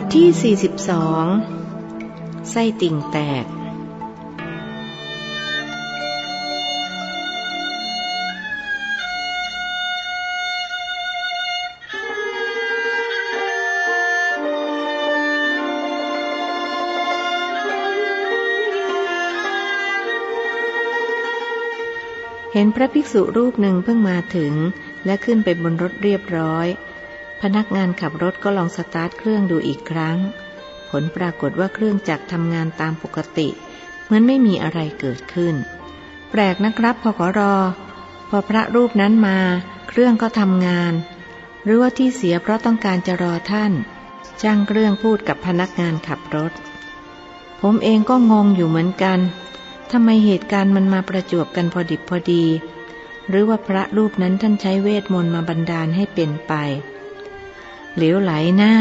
ทที่ 42 ไส้ติ่งแตก เห็นพระภิกษุรูปหนึ่งเพิ่งมาถึงและขึ้นไปบนรถเรียบร้อย พนักงานขับรถก็ลองสตาร์ทเครื่องดูอีกครั้ง ผลปรากฏว่าเครื่องจักรทำงานตามปกติ เหมือนไม่มีอะไรเกิดขึ้น แปลกนะครับพอขอรอ พอพระรูปนั้นมา เครื่องก็ทำงาน หรือว่าที่เสียเพราะต้องการจะรอท่านช่างเครื่องพูดกับพนักงานขับรถ ผมเองก็งงอยู่เหมือนกันทำไมเหตุการณ์มันมาประจวบกันพอดิบพอดี หรือว่าพระรูปนั้นท่านใช้เวทมนต์มาบันดาลให้เป็นไป เหลวไหลหน้า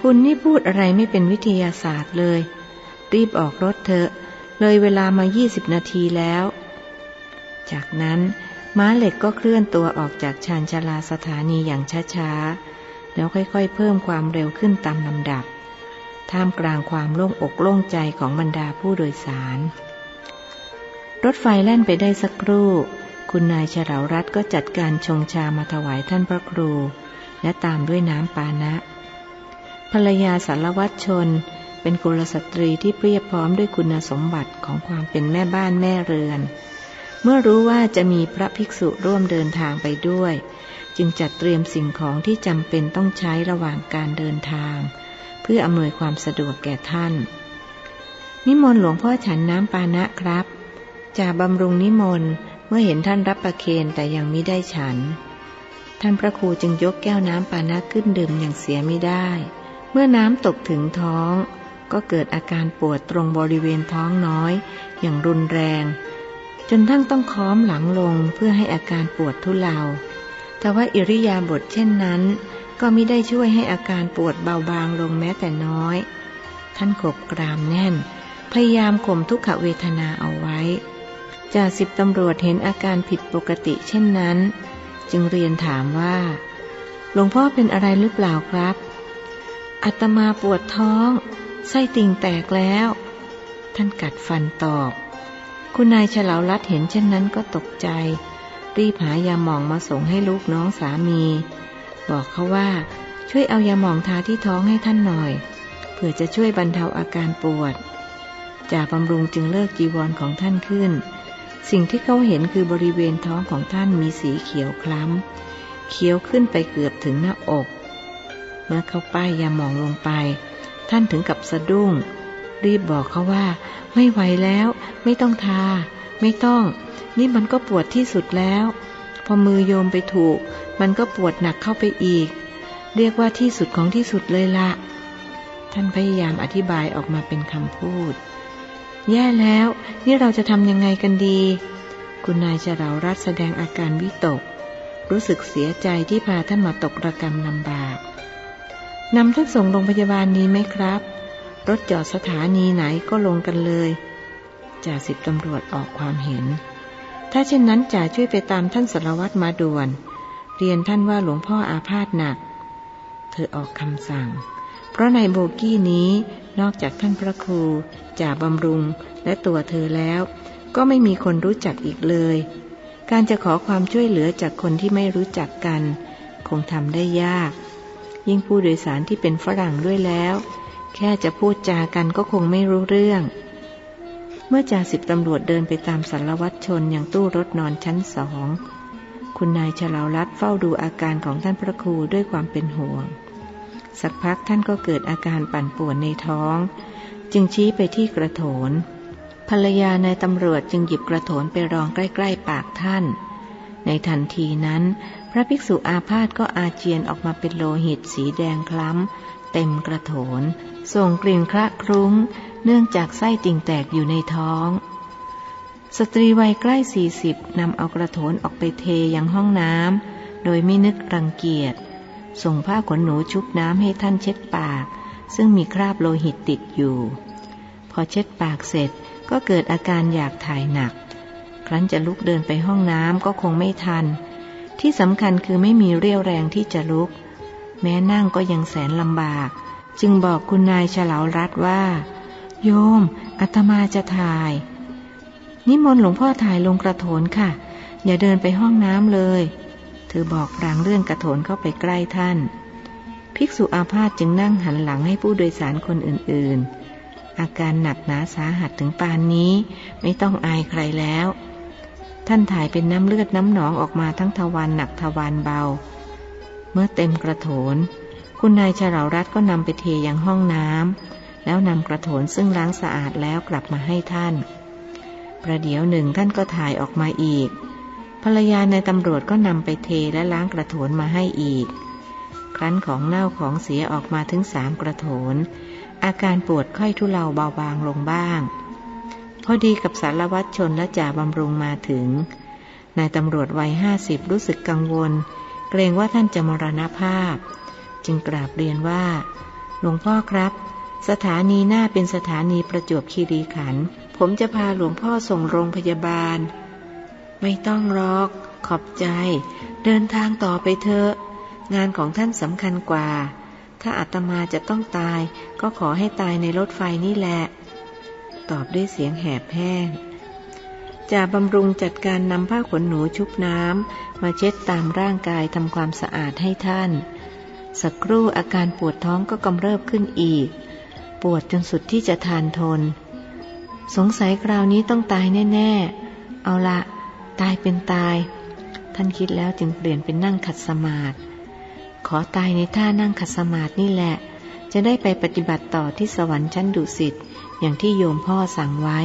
คุณนี่พูดอะไรไม่เป็นวิทยาศาสตร์เลย รีบออกรถเถอะ เลยเวลามายี่สิบนาทีแล้ว จากนั้นม้าเหล็กก็เคลื่อนตัวออกจากชานชาลาสถานีอย่างช้าๆ แล้วค่อยๆ เพิ่มความเร็วขึ้นตามลำดับ ท่ามกลางความโล่งอกโล่งใจของบรรดาผู้โดยสาร รถไฟแล่นไปได้สักครู่ คุณนายเฉลารัตก็จัดการชงชามาถวายท่านพระครู และตามด้วยน้ำปานะ ภรรยาสารวัตรชน เป็นกุลสตรีที่เปรียบพร้อมด้วยคุณสมบัติของความเป็นแม่บ้านแม่เรือน เมื่อรู้ว่าจะมีพระภิกษุร่วมเดินทางไปด้วย จึงจัดเตรียมสิ่งของที่จำเป็นต้องใช้ระหว่างการเดินทาง เพื่ออำนวยความสะดวกแก่ท่าน นิมนต์หลวงพ่อฉันน้ำปานะครับจ่าบำรุงนิมนต์เมื่อเห็นท่านรับประเคนแต่ยังไม่ได้ฉัน ท่านพระครูจึงยกแก้วน้ำปานะขึ้นดื่มอย่างเสียไม่ได้ เมื่อน้ำตกถึงท้อง ก็เกิดอาการปวดตรงบริเวณท้องน้อย อย่างรุนแรง จนทั้งต้องค้อมหลังลงเพื่อให้อาการปวดทุเลาแต่ว่าอิริยาบถเช่นนั้น ก็ไม่ได้ช่วยให้อาการปวดเบาบางลงแม้แต่น้อย ท่านขบกรามแน่น พยายามข่มทุกขเวทนาเอาไว้จ่าสิบตำรวจเห็นอาการผิดปกติเช่นนั้น จึงเรียนถามว่า หลวงพ่อเป็นอะไรหรือเปล่าครับ อัตมาปวดท้อง ไส้ติ่งแตกแล้ว ท่านกัดฟันตอบ คุณนายเฉลาลัดเห็นเช่นนั้นก็ตกใจ รีบหายาหมองมาส่งให้ลูกน้องสามี บอกเขาว่า ช่วยเอายาหมองทาที่ท้องให้ท่านหน่อยเพื่อจะช่วยบรรเทาอาการปวดจ่าบำรุงจึงเลิกจีวรของท่านขึ้น สิ่งที่เขาเห็นคือบริเวณท้องของท่านมีสีเขียวคล้ำ เขียวขึ้นไปเกือบถึงหน้าอก เมื่อเขาป้ายยาหมองลงไป ท่านถึงกับสะดุ้ง รีบบอกเขาว่า ไม่ไหวแล้ว ไม่ต้องทา ไม่ต้อง นี่มันก็ปวดที่สุดแล้ว พอมือโยมไปถูก มันก็ปวดหนักเข้าไปอีก เรียกว่าที่สุดของที่สุดเลยละท่านพยายามอธิบายออกมาเป็นคำพูด แย่แล้ว นี่เราจะทำยังไงกันดี คุณนายเฉลารัตแสดงอาการวิตก รู้สึกเสียใจที่พาท่านมาตกระกรรมลำบากนำท่านส่งโรงพยาบาลนี้ไหมครับ รถจอดสถานีไหนก็ลงกันเลยจ่าสิบตำรวจออกความเห็น ถ้าเช่นนั้นจ่าช่วยไปตามท่านสารวัตรมาด่วน เรียนท่านว่าหลวงพ่ออาพาธหนัก เธอออกคำสั่ง เพราะในโบกี้นี้ นอกจากท่านพระครูจ่าบำรุงและตัวเธอแล้ว ก็ไม่มีคนรู้จักอีกเลย การจะขอความช่วยเหลือจากคนที่ไม่รู้จักกัน คงทำได้ยาก ยิ่งผู้โดยสารที่เป็นฝรั่งด้วยแล้ว แค่จะพูดจากันก็คงไม่รู้เรื่อง เมื่อจ่าสิบตำรวจเดินไปตามสารวัตรชนอย่างตู้รถนอนชั้นสองคุณนายฉลาวรัดเฝ้าดูอาการของท่านพระครูด้วยความเป็นห่วง สักพักท่านก็เกิดอาการปั่นป่วนในท้อง จึงชี้ไปที่กระโถน ภรรยานายตำรวจจึงหยิบกระโถนไปรองใกล้ ๆ ปากท่าน ในทันทีนั้น พระภิกษุอาพาธก็อาเจียนออกมาเป็นโลหิตสีแดงคล้ำ เต็มกระโถน ส่งกลิ่นคระครุ้ง เนื่องจากไส้ติ่งแตกอยู่ในท้อง สตรีวัยใกล้สี่สิบนำเอากระโถนออกไปเทยังห้องน้ำโดยไม่นึกรังเกียจ ส่งผ้าขนหนูชุบน้ำให้ท่านเช็ดปาก ซึ่งมีคราบโลหิตติดอยู่ พอเช็ดปากเสร็จก็เกิดอาการอยากถ่ายหนัก ครั้นจะลุกเดินไปห้องน้ำก็คงไม่ทัน ที่สำคัญคือไม่มีเรี่ยวแรงที่จะลุก แม้นั่งก็ยังแสนลำบาก จึงบอกคุณนายเฉลารัตว่า โยมอาตมาจะถ่าย นิมนต์หลวงพ่อถ่ายลงกระโถนค่ะ อย่าเดินไปห้องน้ำเลย อบอกพรางเรื่องกระโถนเข้าไปใกล้ท่าน ภิกษุอาพาธจึงนั่งหันหลังให้ผู้โดยสารคนอื่นๆ อาการหนักหนาสาหัสถึงปานนี้ ไม่ต้องอายใครแล้ว ท่านถ่ายเป็นน้ำเลือดน้ำหนองออกมาทั้งทวารหนักทวารเบา เมื่อเต็มกระโถน คุณนายฉลารัตก็นำไปเทยังห้องน้ำแล้วนำกระโถนซึ่งล้างสะอาดแล้วกลับมาให้ท่านประเดี๋ยวหนึ่งท่านก็ถ่ายออกมาอีก ภรรยาในตำรวจก็นำไปเทและล้างกระโถนมาให้อีก ครั้นของเน่าของเสียออกมาถึงสามกระโถน อาการปวดค่อยทุเลาเบาบางลงบ้าง พอดีกับสารวัตรชนและจ่าบำรุงมาถึง นายตำรวจวัยห้าสิบรู้สึกกังวล เกรงว่าท่านจะมรณภาพ จึงกราบเรียนว่า หลวงพ่อครับ สถานีหน้าเป็นสถานีประจวบคีรีขันธ์ผมจะพาหลวงพ่อส่งโรงพยาบาล ไม่ต้องรอก ขอบใจ เดินทางต่อไปเถอะ งานของท่านสำคัญกว่า ถ้าอาตมาจะต้องตาย ก็ขอให้ตายในรถไฟนี่แหละ ตอบด้วยเสียงแหบแห้งจ่าบำรุงจัดการนำผ้าขนหนูชุบน้ำ มาเช็ดตามร่างกายทำความสะอาดให้ท่าน สักครู่อาการปวดท้องก็กำเริบขึ้นอีก ปวดจนสุดที่จะทานทน สงสัยคราวนี้ต้องตายแน่ ๆ เอาละ ตายเป็นตาย ท่านคิดแล้วจึงเปลี่ยนเป็นนั่งขัดสมาธิขอตายในท่านั่งขัดสมาธินี่แหละ จะได้ไปปฏิบัติต่อที่สวรรค์ชั้นดุสิตอย่างที่โยมพ่อสั่งไว้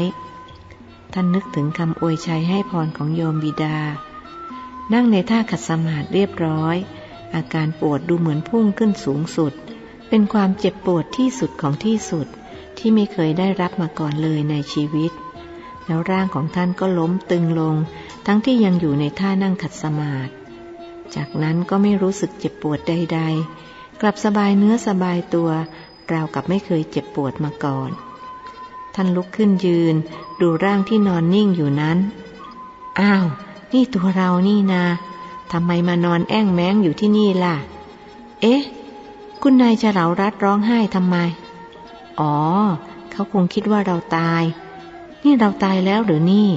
ท่านนึกถึงคำอวยชัยให้พรของโยมบิดา นั่งในท่าขัดสมาธิเรียบร้อย อาการปวดดูเหมือนพุ่งขึ้นสูงสุด เป็นความเจ็บปวดที่สุดของที่สุดที่ไม่เคยได้รับมาก่อนเลยในชีวิต แล้วร่างของท่านก็ล้มตึงลง ทั้งที่ยังอยู่ในท่านั่งขัดสมาธิจากนั้นก็ไม่รู้สึกเจ็บปวดใด ๆ กลับสบายเนื้อสบายตัวราวกับไม่เคยเจ็บปวดมาก่อน ท่านลุกขึ้นยืน ดูร่างที่นอนนิ่งอยู่นั้น อ้าว นี่ตัวเรานี่นาทำไมมานอนแอ้งแม้งอยู่ที่นี่ล่ะ เอ๊ะ คุณนายจะเหลารัดร้องไห้ทำไม อ๋อ เขาคงคิดว่าเราตาย นี่เราตายแล้วหรือนี่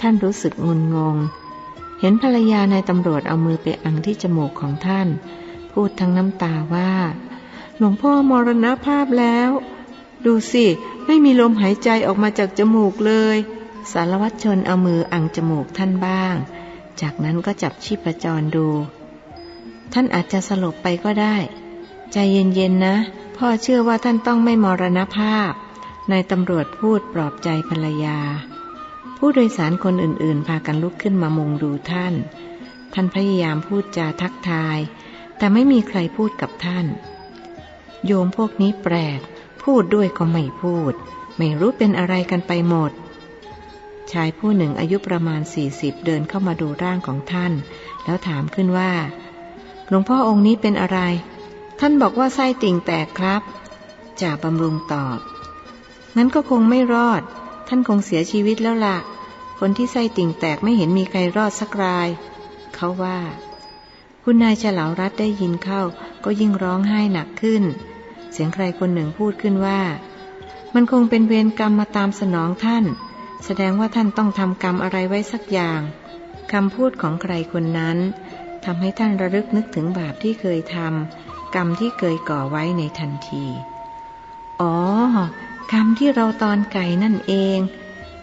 ท่านรู้สึกงุนงง เห็นภรรยานายตำรวจเอามือไปอังที่จมูกของท่าน พูดทั้งน้ำตาว่า หลวงพ่อมรณภาพแล้ว ดูสิ ไม่มีลมหายใจออกมาจากจมูกเลย สารวัตรชนเอามืออังจมูกท่านบ้าง จากนั้นก็จับชีพจรดู ท่านอาจจะสลบไปก็ได้ ใจเย็นๆนะ พ่อเชื่อว่าท่านต้องไม่มรณภาพ นายตำรวจพูดปลอบใจภรรยา ผู้โดยสารคนอื่นๆ พากันลุกขึ้นมามุงดูท่าน ท่านพยายามพูดจาทักทาย แต่ไม่มีใครพูดกับท่าน โยมพวกนี้แปลก พูดด้วยก็ไม่พูด ไม่รู้เป็นอะไรกันไปหมด ชายผู้หนึ่งอายุประมาณสี่สิบเดินเข้ามาดูร่างของท่าน แล้วถามขึ้นว่า หลวงพ่อองค์นี้เป็นอะไร ท่านบอกว่าไส้ติ่งแตกครับจ่าบำรุงตอบ งั้นก็คงไม่รอด ท่านคงเสียชีวิตแล้วละ่ะ คนที่ไส้ติ่งแตกไม่เห็นมีใครรอดสักราย เขาว่า คุณนายฉลาวรัฐได้ยินเข้า ก็ยิ่งร้องไห้หนักขึ้น เสียงใครคนหนึ่งพูดขึ้นว่า มันคงเป็นเวรกรรมมาตามสนองท่าน แสดงว่าท่านต้องทำกรรมอะไรไว้สักอย่างคำพูดของใครคนนั้นทำให้ท่านระลึกนึกถึงบาปที่เคยทำกรรมที่เคยก่อไว้ในทันที อ๋อ กรรมที่เราตอนไก่นั่นเอง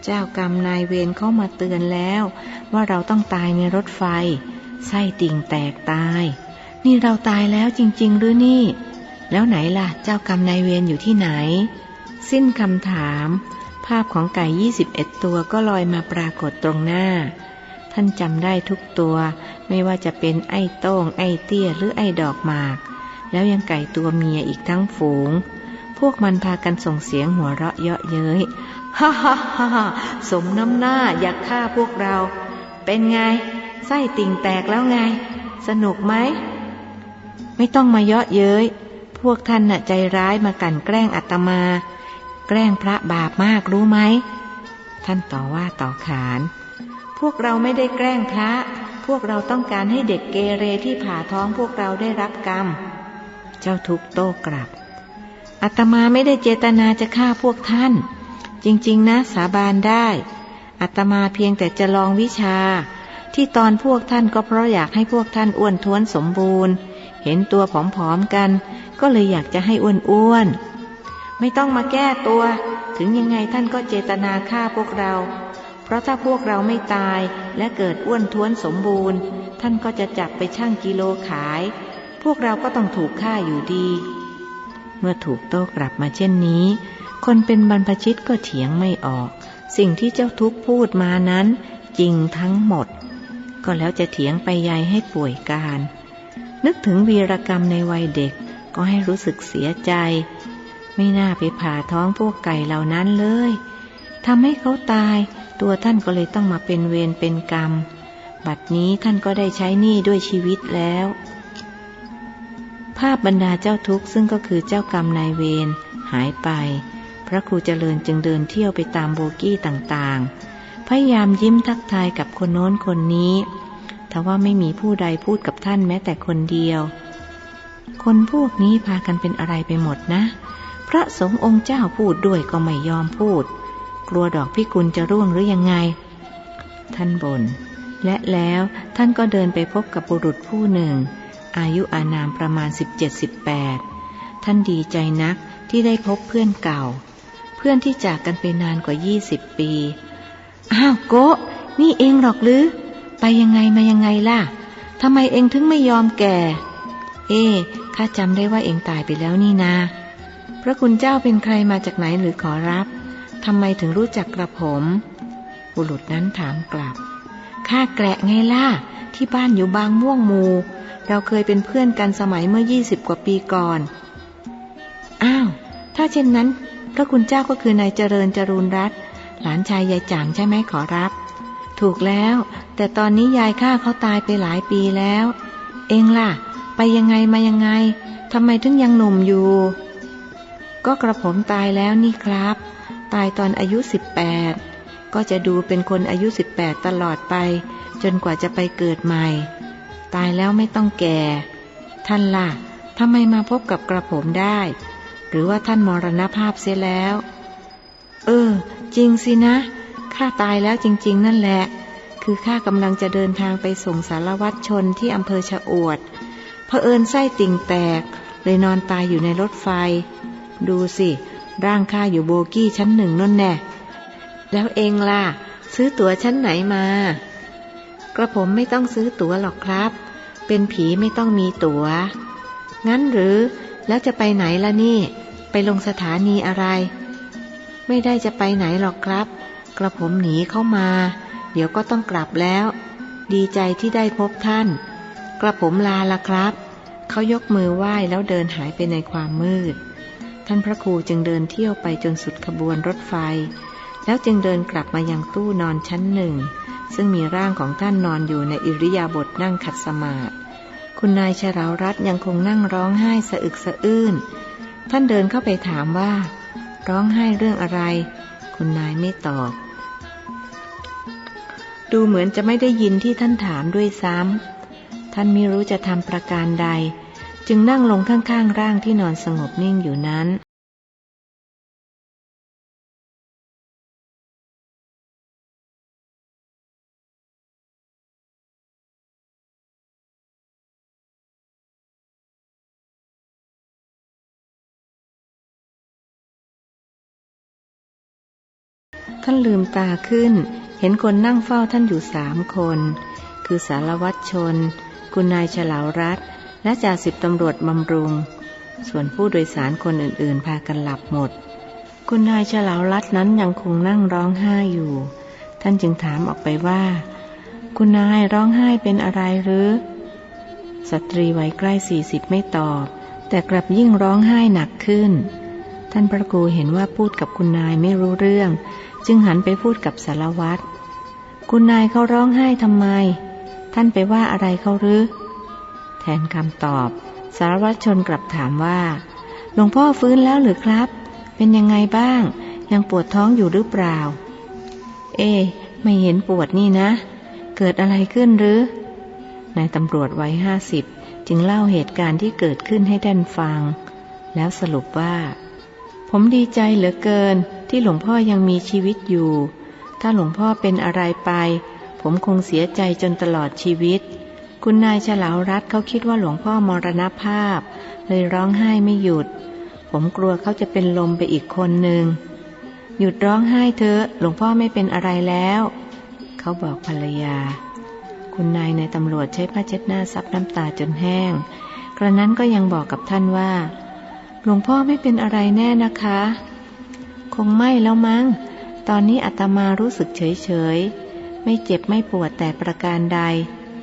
เจ้ากรรมนายเวรเข้ามาเตือนแล้ว ว่าเราต้องตายในรถไฟ ไส้ติ่งแตกตาย นี่เราตายแล้วจริง ๆ หรือนี่ แล้วไหนล่ะ เจ้ากรรมนายเวรอยู่ที่ไหน สิ้นคำถาม ภาพของไก่ยี่สิบเอ็ดตัวก็ลอยมาปรากฏตรงหน้า ท่านจำได้ทุกตัว ไม่ว่าจะเป็นไอ้โต้งไอ้เตี้ยหรือไอ้ดอกหมาก แล้วยังไก่ตัวเมียอีกทั้งฝูง พวกมันพากันส่งเสียงหัวเราะเยาะเย้ย ฮ่าฮ่าฮ่าสมน้ำหน้าอยากฆ่าพวกเรา เป็นไง ไส้ติ่งแตกแล้วไง สนุกไหม ไม่ต้องมาเยาะเย้ย พวกท่านน่ะใจร้ายมากันแกล้งอาตมา แกล้งพระบาปมากรู้ไหม ท่านต่อว่าต่อขาน พวกเราไม่ได้แกล้งพระ พวกเราต้องการให้เด็กเกเรที่ผ่าท้องพวกเราได้รับกรรม เจ้าทุกโต้กลับ อาตมาไม่ได้เจตนาจะฆ่าพวกท่าน จริงๆ นะ สาบานได้อาตมาเพียงแต่จะลองวิชา ที่ตอนพวกท่านก็เพราะอยากให้พวกท่านอ้วนท้วนสมบูรณ์ เห็นตัวผอมๆกัน ก็เลยอยากจะให้อ้วนๆไม่ต้องมาแก้ตัว ถึงยังไงท่านก็เจตนาฆ่าพวกเรา เพราะถ้าพวกเราไม่ตายและเกิดอ้วนท้วนสมบูรณ์ ท่านก็จะจับไปชั่งกิโลขาย พวกเราก็ต้องถูกฆ่าอยู่ดี มื่อถูกโต้กลับมาเช่นนี้ คนเป็นบรรพชิตก็เถียงไม่ออก สิ่งที่เจ้าทุกพูดมานั้น จริงทั้งหมด ก็แล้วจะเถียงไปยายให้ป่วยการ นึกถึงวีรกรรมในวัยเด็กก็ให้รู้สึกเสียใจ ไม่น่าไปผ่าท้องพวกไก่เหล่านั้นเลยทำให้เขาตาย ตัวท่านก็เลยต้องมาเป็นเวรเป็นกรรม บัดนี้ท่านก็ได้ใช้หนี้ด้วยชีวิตแล้วาพบรรดาเจ้าทุกข์ซึ่งก็คือเจ้ากรรมนายเวรหายไป พระครูเจริญจึงเดินเที่ยวไปตามโบกี้ต่างๆ พยายามยิ้มทักทายกับคนโน้นคนนี้ทว่าไม่มีผู้ใดพูดกับท่านแม้แต่คนเดียว คนพวกนี้พากันเป็นอะไรไปหมดนะ พระสงฆ์องค์เจ้าพูดด้วยก็ไม่ยอมพูด กลัวดอกพิกุลจะร่วงหรือยังไง ท่านบน่นและแล้วท่านก็เดินไปพบกับบุรุษผู้หนึ่ง อายุอานามประมาณ 17-18 ท่านดีใจนักที่ได้พบเพื่อนเก่า เพื่อนที่จากกันไปนานกว่า 20 ปี อ้าวโกะนี่เองหรอกหรือ ไปยังไงมายังไงล่ะทำไมเองถึงไม่ยอมแก่ เอ๊ข้าจำได้ว่าเองตายไปแล้วนี่นา พระคุณเจ้าเป็นใครมาจากไหนหรือขอรับทำไมถึงรู้จักกระผม บุรุษนั้นถามกลับ ข้าแกะไงล่ะ ที่บ้านอยู่บางม่วงมู เราเคยเป็นเพื่อนกันสมัยเมื่อยี่สิบกว่าปีก่อน อ้าว ถ้าเช่นนั้น พระคุณเจ้าก็คือนายเจริญจรูนรัตหลานชายยายจางใช่ไหมขอรับ ถูกแล้ว แต่ตอนนี้ยายข้าเขาตายไปหลายปีแล้ว เองล่ะ ไปยังไงมายังไงทำไมถึงยังหนุ่มอยู่ ก็กระผมตายแล้วนี่ครับ ตายตอนอายุสิบแปดก็จะดูเป็นคนอายุสิบแปดตลอดไป จนกว่าจะไปเกิดใหม่ ตายแล้วไม่ต้องแก่ ท่านล่ะทำไมมาพบกับกระผมได้ หรือว่าท่านมรณภาพเสียแล้ว เออ จริงสินะข้าตายแล้วจริง ๆ นั่นแหละ คือข้ากำลังจะเดินทางไปส่งสารวัตรชนที่อำเภอชะอวดเผอิญไส้ติ่งแตก เลยนอนตายอยู่ในรถไฟ ดูสิ ร่างข้าอยู่โบกี้ชั้นหนึ่งนั่นแน่แล้วเองล่ะ ซื้อตั๋วชั้นไหนมา กระผมไม่ต้องซื้อตั๋วหรอกครับ เป็นผีไม่ต้องมีตัว๋ว งั้นหรือแล้วจะไปไหนล่ะนี่ ไปลงสถานีอะไร ไม่ได้จะไปไหนหรอกครับ กระผมหนีเข้ามา เดี๋ยวก็ต้องกลับแล้ว ดีใจที่ได้พบท่าน กระผมลาละครับ เขายกมือไหว้แล้วเดินหายไปในความมืด ท่านพระครูจึงเดินเที่ยวไปจนสุดขบวนรถไฟ แล้วจึงเดินกลับมายังตู้นอนชั้นหนึ่ง ซึ่งมีร่างของท่านนอนอยู่ในอิริยาบถนั่งขัดสมาธิคุณนายชรารัตยังคงนั่งร้องไห้สะอึกสะอื้น ท่านเดินเข้าไปถามว่า ร้องไห้เรื่องอะไร คุณนายไม่ตอบ ดูเหมือนจะไม่ได้ยินที่ท่านถามด้วยซ้ำท่านไม่รู้จะทำประการใด จึงนั่งลงข้างๆร่างที่นอนสงบนิ่งอยู่นั้น ท่านลืมตาขึ้น เห็นคนนั่งเฝ้าท่านอยู่สามคน คือสารวัตรชน คุณนายฉลาวรัตและจ่าสิบตำรวจบำรุง ส่วนผู้โดยสารคนอื่นๆ พากันหลับหมด คุณนายฉลาวรัตน์นั้นยังคงนั่งร้องไห้อยู่ ท่านจึงถามออกไปว่า คุณนายร้องไห้เป็นอะไรหรือ สตรีวัยใกล้สี่สิบไม่ตอบ แต่กลับยิ่งร้องไห้หนักขึ้นท่านพระครูเห็นว่าพูดกับคุณนายไม่รู้เรื่อง จึงหันไปพูดกับสารวัตรคุณนายเขาร้องไห้ทำไม ท่านไปว่าอะไรเขาหรือ แทนคำตอบ สารวัตรชนกลับถามว่า หลวงพ่อฟื้นแล้วหรือครับ เป็นยังไงบ้าง ยังปวดท้องอยู่หรือเปล่า เอไม่เห็นปวดนี่นะ เกิดอะไรขึ้นหรือนายตำรวจวัยห้าสิบจึงเล่าเหตุการณ์ที่เกิดขึ้นให้แดนฟัง แล้วสรุปว่า ผมดีใจเหลือเกิน ที่หลวงพ่อยังมีชีวิตอยู่ ถ้าหลวงพ่อเป็นอะไรไป ผมคงเสียใจจนตลอดชีวิต คุณนายฉลาวรัฐเขาคิดว่าหลวงพ่อมรณภาพ เลยร้องไห้ไม่หยุด ผมกลัวเขาจะเป็นลมไปอีกคนหนึ่ง หยุดร้องไห้เถอะ หลวงพ่อไม่เป็นอะไรแล้ว เขาบอกภรรยา คุณนายในตำรวจใช้ผ้าเช็ดหน้าซับน้ำตาจนแห้ง กระนั้นก็ยังบอกกับท่านว่า หลวงพ่อไม่เป็นอะไรแน่นะคะ คงไม่แล้วมั้ง ตอนนี้อาตมารู้สึกเฉยเฉยๆไม่เจ็บไม่ปวดแต่ประการใด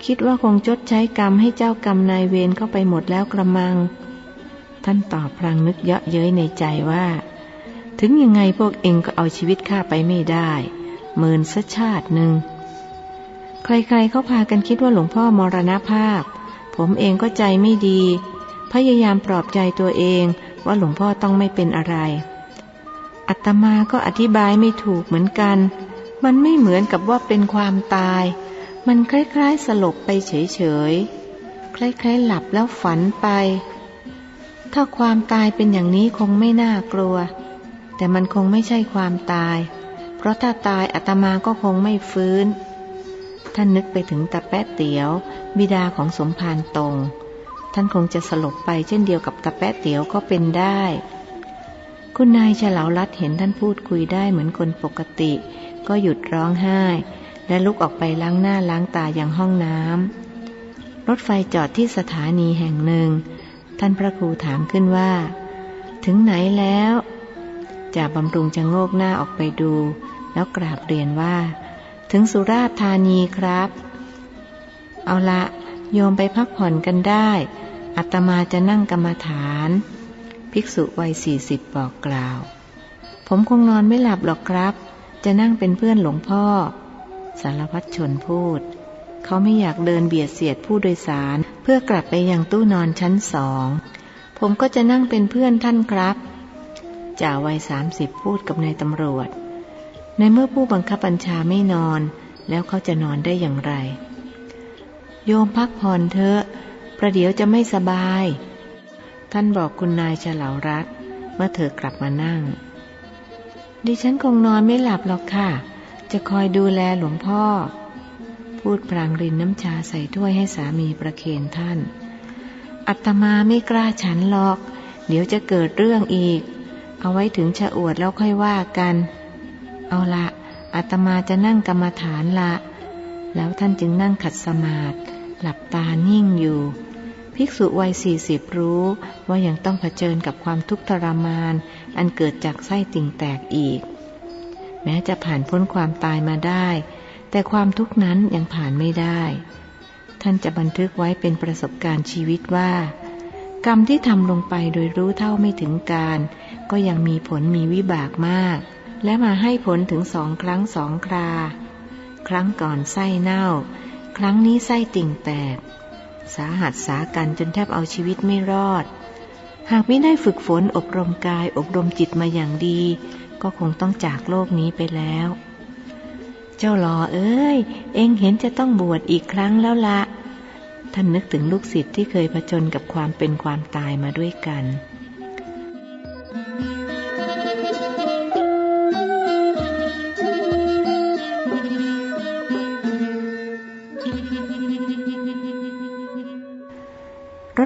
คิดว่าคงจดใช้กรรมให้เจ้ากรรมนายเวรเข้าไปหมดแล้วกระมัง ท่านตอบพลางนึกเยาะเย้ยในใจว่า ถึงยังไงพวกเองก็เอาชีวิตข้าไปไม่ได้หมื่นสัชาติหนึ่ง ใครๆเขาพากันคิดว่าหลวงพ่อมรณภาพ ผมเองก็ใจไม่ดี พยายามปลอบใจตัวเองว่าหลวงพ่อต้องไม่เป็นอะไร อัตมาก็อธิบายไม่ถูกเหมือนกัน มันไม่เหมือนกับว่าเป็นความตาย มันคล้ายๆสลบไปเฉยๆ คล้ายๆหลับแล้วฝันไป ถ้าความตายเป็นอย่างนี้คงไม่น่ากลัว แต่มันคงไม่ใช่ความตาย เพราะถ้าตายอาตมาก็คงไม่ฟื้น ท่านนึกไปถึงตาแป๊ะเตี๋ยว บิดาของสมภารตรง ท่านคงจะสลบไปเช่นเดียวกับตาแป๊ะเตี๋ยวก็เป็นได้ คุณนายฉลาวรัดเห็นท่านพูดคุยได้เหมือนคนปกติ ก็หยุดร้องไห้ และลุกออกไปล้างหน้าล้างตาอย่างห้องน้ำรถไฟจอดที่สถานีแห่งหนึ่ง ท่านพระครูถามขึ้นว่า ถึงไหนแล้วจ่าบำรุงจะโงกหน้าออกไปดู แล้วกราบเรียนว่า ถึงสุราษฎร์ธานีครับ เอาละโยมไปพักผ่อนกันได้อัตมาจะนั่งกรรมฐาน ภิกษุวัยสี่สิบบอกกล่าว ผมคงนอนไม่หลับหรอกครับ จะนั่งเป็นเพื่อนหลวงพ่อ สารพัดชนพูด เขาไม่อยากเดินเบียดเสียดผู้โดยสาร เพื่อกลับไปยังตู้นอนชั้นสอง ผมก็จะนั่งเป็นเพื่อนท่านครับจ่าวัยสามสิบพูดกับนายตำรวจ ในเมื่อผู้บังคับบัญชาไม่นอน แล้วเขาจะนอนได้อย่างไร โยมพักผ่อนเถอะ ประเดี๋ยวจะไม่สบาย ท่านบอกคุณนายเฉลารัตเมื่อเธอกลับมานั่ง ดิฉันคงนอนไม่หลับหรอกค่ะ จะคอยดูแลหลวงพ่อ พูดพลางรินน้ำชาใส่ถ้วยให้สามีประเคนท่าน อัตมาไม่กล้าฉันหรอก เดี๋ยวจะเกิดเรื่องอีก เอาไว้ถึงชะอวดแล้วค่อยว่ากัน เอาละอาตมาจะนั่งกรรมฐานละ แล้วท่านจึงนั่งขัดสมาธิหลับตานิ่งอยู่ ภิกษุวัยสี่สิบรู้ว่ายังต้องเผชิญกับความทุกข์ทรมาน อันเกิดจากไส้ติ่งแตกอีก แม้จะผ่านพ้นความตายมาได้ แต่ความทุกข์นั้นยังผ่านไม่ได้ ท่านจะบันทึกไว้เป็นประสบการณ์ชีวิตว่า กรรมที่ทำลงไปโดยรู้เท่าไม่ถึงการ ก็ยังมีผลมีวิบากมาก และมาให้ผลถึงสองครั้งสองครา ครั้งก่อนไส้เน่า ครั้งนี้ไส้ติ่งแตก สาหัสสากันจนแทบเอาชีวิตไม่รอด หากไม่ได้ฝึกฝนอบรมกายอบรมจิตมาอย่างดี ก็คงต้องจากโลกนี้ไปแล้ว เจ้าหลอเอ้ย เองเห็นจะต้องบวชอีกครั้งแล้วละ ท่านนึกถึงลูกศิษย์ที่เคยผจญกับความเป็นความตายมาด้วยกัน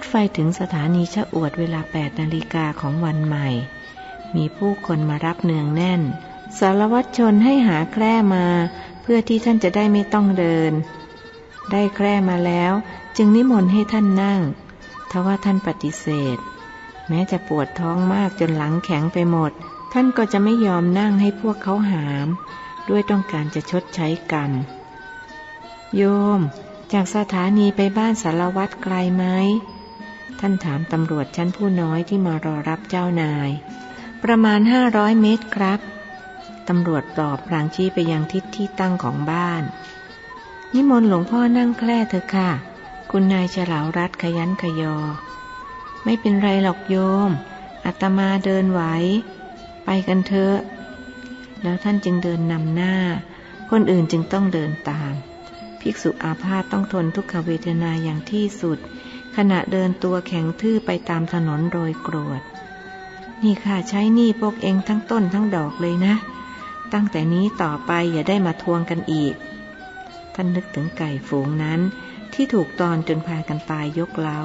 ถไฟถึงสถานีชะอวดเวลา 8 นาฬิกาของวันใหม่ มีผู้คนมารับเนืองแน่น สารวัตรชนให้หาแคร่มา เพื่อที่ท่านจะได้ไม่ต้องเดิน ได้แคร่มาแล้ว จึงนิมนต์ให้ท่านนั่ง ทว่าท่านปฏิเสธ แม้จะปวดท้องมากจนหลังแข็งไปหมด ท่านก็จะไม่ยอมนั่งให้พวกเขาหาม ด้วยต้องการจะชดใช้กรรม โยม จากสถานีไปบ้านสารวัตรไกลไหม ท่านถามตำรวจชั้นผู้น้อยที่มารอรับเจ้านาย ประมาณห้าร้อยเมตรครับ ตำรวจตอบพลางชี้ไปยังทิศที่ตั้งของบ้าน นิมนต์หลวงพ่อนั่งแคร่เถอะค่ะ คุณนายฉลาวรัดขยันขยอ ไม่เป็นไรหรอกโยมอาตมาเดินไหว ไปกันเถอะ แล้วท่านจึงเดินนำหน้า คนอื่นจึงต้องเดินตาม ภิกษุอาพาธต้องทนทุกขเวทนาอย่างที่สุด ขณะเดินตัวแข็งทื่อไปตามถนนโดยโกรธนี่ข้าใช้หนี้พวกเองทั้งต้นทั้งดอกเลยนะ ตั้งแต่นี้ต่อไปอย่าได้มาทวงกันอีก ท่านนึกถึงไก่ฝูงนั้น ที่ถูกตอนจนพากันตายยกเล้า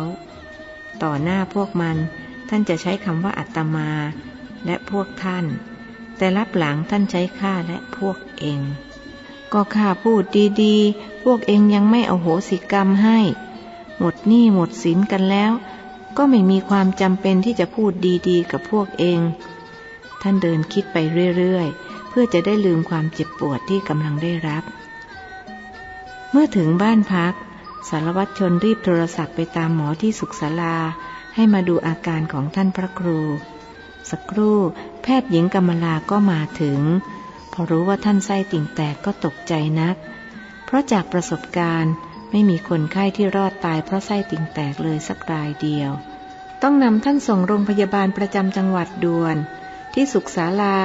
ต่อหน้าพวกมันท่านจะใช้คำว่าอัตมา และพวกท่าน แต่รับหลังท่านใช้ข้าและพวกเอง ก็ข้าพูดดีๆ พวกเองยังไม่เอาโหสิกรรมให้ หมดหนี้หมดสินกันแล้ว ก็ไม่มีความจำเป็นที่จะพูดดีๆ กับพวกเอง ท่านเดินคิดไปเรื่อยๆ เพื่อจะได้ลืมความเจ็บปวดที่กำลังได้รับ เมื่อถึงบ้านพัก สารวัตรชนรีบโทรศัพท์ไปตามหมอที่สุขศาลา ให้มาดูอาการของท่านพระครู สักครู่แพทย์หญิงกำมลาก็มาถึง พอรู้ว่าท่านไส้ติ่งแตกก็ตกใจนัก เพราะจากประสบการณ์ ไม่มีคนไข้ที่รอดตายเพราะไส้ติ่งแตกเลยสักรายเดียว ต้องนำท่านส่งโรงพยาบาลประจำจังหวัดด่วน ที่สุขศาลา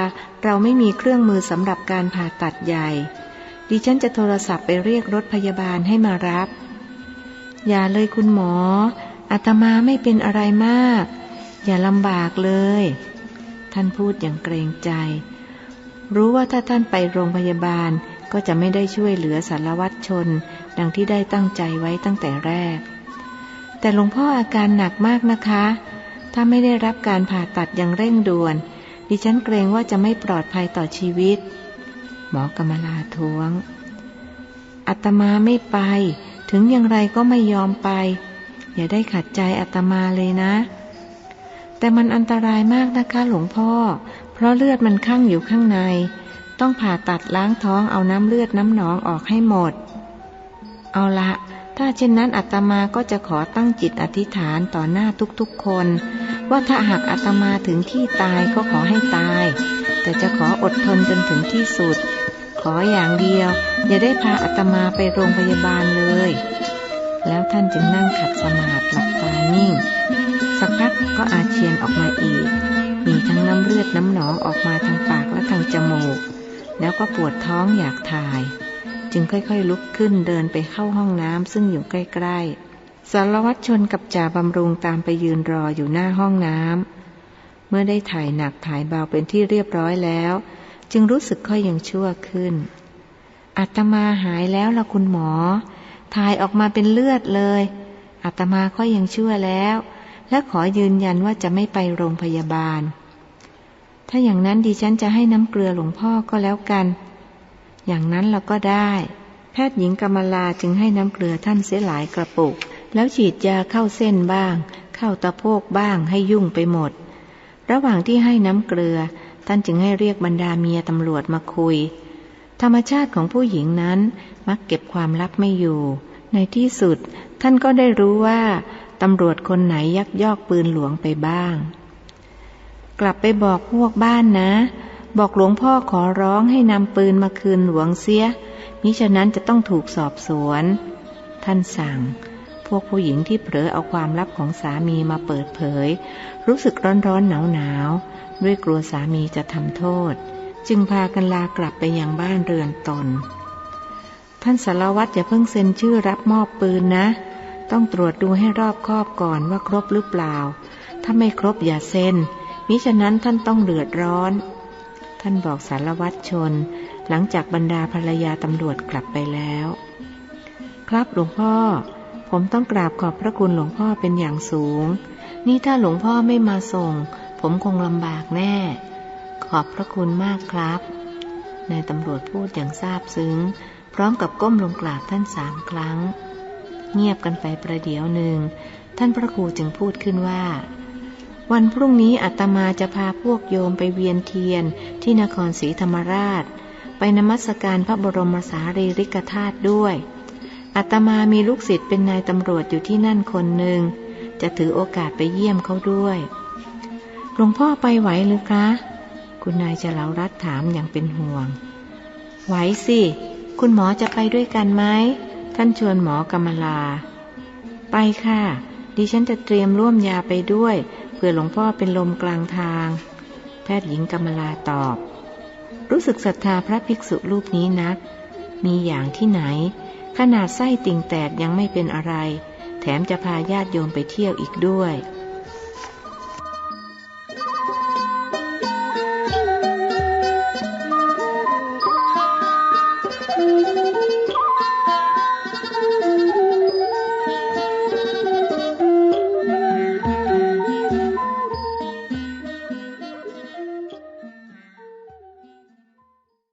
เราไม่มีเครื่องมือสำหรับการผ่าตัดใหญ่ ดิฉันจะโทรศัพท์ไปเรียกรถพยาบาลให้มารับ อย่าเลยคุณหมอ อาตมาไม่เป็นอะไรมาก อย่าลำบากเลย ท่านพูดอย่างเกรงใจ รู้ว่าถ้าท่านไปโรงพยาบาลก็จะไม่ได้ช่วยเหลือสารวัตรชน ดังที่ได้ตั้งใจไว้ตั้งแต่แรก แต่หลวงพ่ออาการหนักมากนะคะ ถ้าไม่ได้รับการผ่าตัดอย่างเร่งด่วน ดิฉันเกรงว่าจะไม่ปลอดภัยต่อชีวิต หมอกำมลาท้วงอาตมาไม่ไป ถึงอย่างไรก็ไม่ยอมไป อย่าได้ขัดใจอาตมาเลยนะ แต่มันอันตรายมากนะคะหลวงพ่อ เพราะเลือดมันข้างอยู่ข้างในต้องผ่าตัดล้างท้องเอาน้ำเลือดน้ำหนองออกให้หมด เอาละ ถ้าเช่นนั้นอาตมาก็จะขอตั้งจิตอธิษฐานต่อหน้าทุกๆคน ว่าถ้าหากอาตมาถึงที่ตายก็ขอให้ตาย แต่จะขออดทนจนถึงที่สุด ขออย่างเดียว อย่าได้พาอาตมาไปโรงพยาบาลเลย แล้วท่านจึงนั่งขัดสมาธิหลับตานิ่ง สักพักก็อาเจียนออกมาอีก มีทั้งน้ำเลือดน้ำหนองออกมาทางปากและทางจมูก แล้วก็ปวดท้องอยากถ่าย จึงค่อยๆลุกขึ้นเดินไปเข้าห้องน้ำซึ่งอยู่ใกล้ๆ สารวัตรชนกับจ่าบำรุงตามไปยืนรออยู่หน้าห้องน้ำ เมื่อได้ถ่ายหนักถ่ายเบาเป็นที่เรียบร้อยแล้ว จึงรู้สึกค่อยยังชั่วขึ้น อาตมาหายแล้วละคุณหมอ ถ่ายออกมาเป็นเลือดเลยอาตมาค่อยยังชั่วแล้ว และขอยืนยันว่าจะไม่ไปโรงพยาบาล ถ้าอย่างนั้นดิฉันจะให้น้ำเกลือหลวงพ่อก็แล้วกัน อย่างนั้นเราก็ได้ แพทย์หญิงกมลาจึงให้น้ำเกลือท่านเสียหลายกระปุก แล้วฉีดยาเข้าเส้นบ้าง เข้าตะโพกบ้างให้ยุ่งไปหมด ระหว่างที่ให้น้ำเกลือ ท่านจึงให้เรียกบรรดาเมียตำรวจมาคุย ธรรมชาติของผู้หญิงนั้นมักเก็บความลับไม่อยู่ ในที่สุด ท่านก็ได้รู้ว่าตำรวจคนไหนยักยอกปืนหลวงไปบ้าง กลับไปบอกพวกบ้านนะ บอกหลวงพ่อขอร้องให้นำปืนมาคืนหลวงเสียมิฉะนั้นจะต้องถูกสอบสวน ท่านสั่ง พวกผู้หญิงที่เผลอเอาความลับของสามีมาเปิดเผย รู้สึกร้อนร้อนหนาวหนาวด้วยกลัวสามีจะทำโทษ จึงพากันลากลับไปยังบ้านเรือนตน ท่านสารวัตรอย่าเพิ่งเซ็นชื่อรับมอบปืนนะ ต้องตรวจดูให้รอบคอบก่อนว่าครบหรือเปล่า ถ้าไม่ครบอย่าเซ็นมิฉะนั้นท่านต้องเดือดร้อน ท่านบอกสารวัตรชน หลังจากบรรดาภรรยาตำรวจกลับไปแล้ว ครับหลวงพ่อ ผมต้องกราบขอบพระคุณหลวงพ่อเป็นอย่างสูง นี่ถ้าหลวงพ่อไม่มาส่ง ผมคงลำบากแน่ ขอบพระคุณมากครับนายตำรวจพูดอย่างซาบซึ้ง พร้อมกับก้มลงกราบท่านสามครั้ง เงียบกันไปประเดี๋ยวหนึ่ง ท่านพระครูจึงพูดขึ้นว่า วันพรุ่งนี้อาตมาจะพาพวกโยมไปเวียนเทียนที่นครศรีธรรมราช ไปนมัสการพระบรมสารีริกธาตุด้วยอาตมามีลูกศิษย์เป็นนายตำรวจอยู่ที่นั่นคนหนึ่ง จะถือโอกาสไปเยี่ยมเขาด้วยหลวงพ่อไปไหวหรือคะ คุณนายจะเลารัดถามอย่างเป็นห่วง ไหวสิ คุณหมอจะไปด้วยกันไหม ท่านชวนหมอกำมลา ไปค่ะ ดิฉันจะเตรียมร่วมยาไปด้วย เพื่อหลวงพ่อเป็นลมกลางทาง แพทย์หญิงกำมลาตอบ รู้สึกศรัทธาพระภิกษุรูปนี้นัก มีอย่างที่ไหน ขนาดไส้ติ่งแตกยังไม่เป็นอะไร แถมจะพาญาติโยมไปเที่ยวอีกด้วย